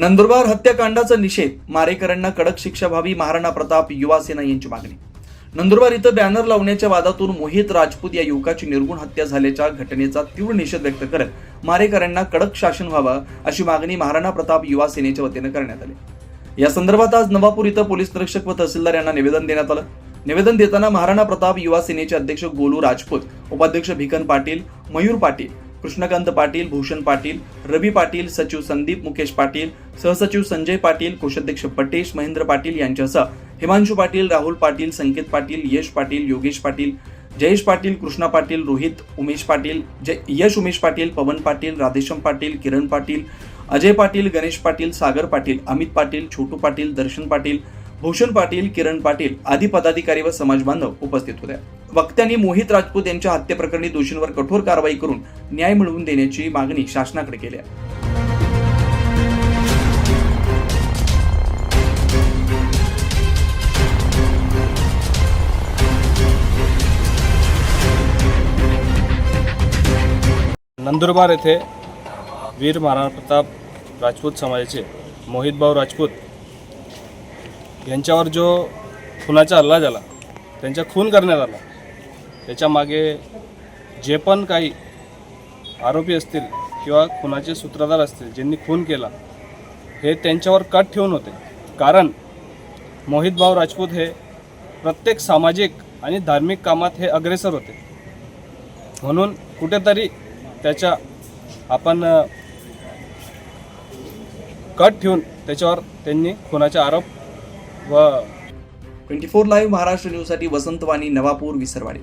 नंदुरबार हत्याकांडाचा निषेध मारेकरांना कडक शिक्षा व्हावी महाराणा प्रताप युवा सेना यांची मागणी. नंदुरबार इथं बॅनर लावण्याच्या वादातून मोहित राजपूत या युवकाची निर्गुण हत्या झाल्याच्या घटनेचा तीव्र निषेध व्यक्त करत मारेकऱ्यांना कडक शासन व्हावं अशी मागणी महाराणा प्रताप युवा सेनेच्या वतीनं करण्यात आली. या संदर्भात आज नवापूर इथं पोलीस निरीक्षक व तहसीलदार यांना निवेदन देण्यात आलं. निवेदन देताना महाराणा प्रताप युवा सेनेचे अध्यक्ष गोलू राजपूत उपाध्यक्ष भिकन पाटील मयूर पाटील कृष्णकांत पाटील भूषण पाटील रवी पाटील सचिव संदीप मुकेश पाटील सहसचिव संजय पाटील कोषाध्यक्ष पटेश महेंद्र पाटील यांच्यासह हिमांशू पाटील राहुल पाटील संकेत पाटील यश पाटील योगेश पाटील जयेश पाटील कृष्णा पाटील रोहित उमेश पाटील जय यश उमेश पाटील पवन पाटील राधेश्याम पाटील किरण पाटील अजय पाटील गणेश पाटील सागर पाटील अमित पाटील छोटू पाटील दर्शन पाटील भूषण पाटील किरण पाटील आदी पदाधिकारी व समाज बांधव उपस्थित होत्या वक्त्यांनी मोहित राजपूत यांच्या हत्येप्रकरणी दोषींवर कठोर कारवाई करून न्याय मिळवून देण्याची मागणी शासनाकडे केली आहे. नंदुरबार येथे वीर महाराणा प्रताप राजपूत समाजाचे मोहितभाऊ राजपूत यांच्यावर जो खुनाचा हल्ला झाला त्यांचा खून करण्यात आला. त्याच्यामागे जे पण काही आरोपी असतील किंवा खुनाचे सूत्रधार असतील ज्यांनी खून केला हे त्यांच्यावर कट ठेवून होते. कारण मोहितभाऊ राजपूत हे प्रत्येक सामाजिक आणि धार्मिक कामात हे अग्रेसर होते. म्हणून कुठेतरी त्याच्या आपण कट ठेवून त्याच्यावर त्यांनी खुनाचे आरोप व ट्वेंटी फोर लाईव्ह महाराष्ट्र न्यूजसाठी वसंतवाणी नवापूर विसरवाडी.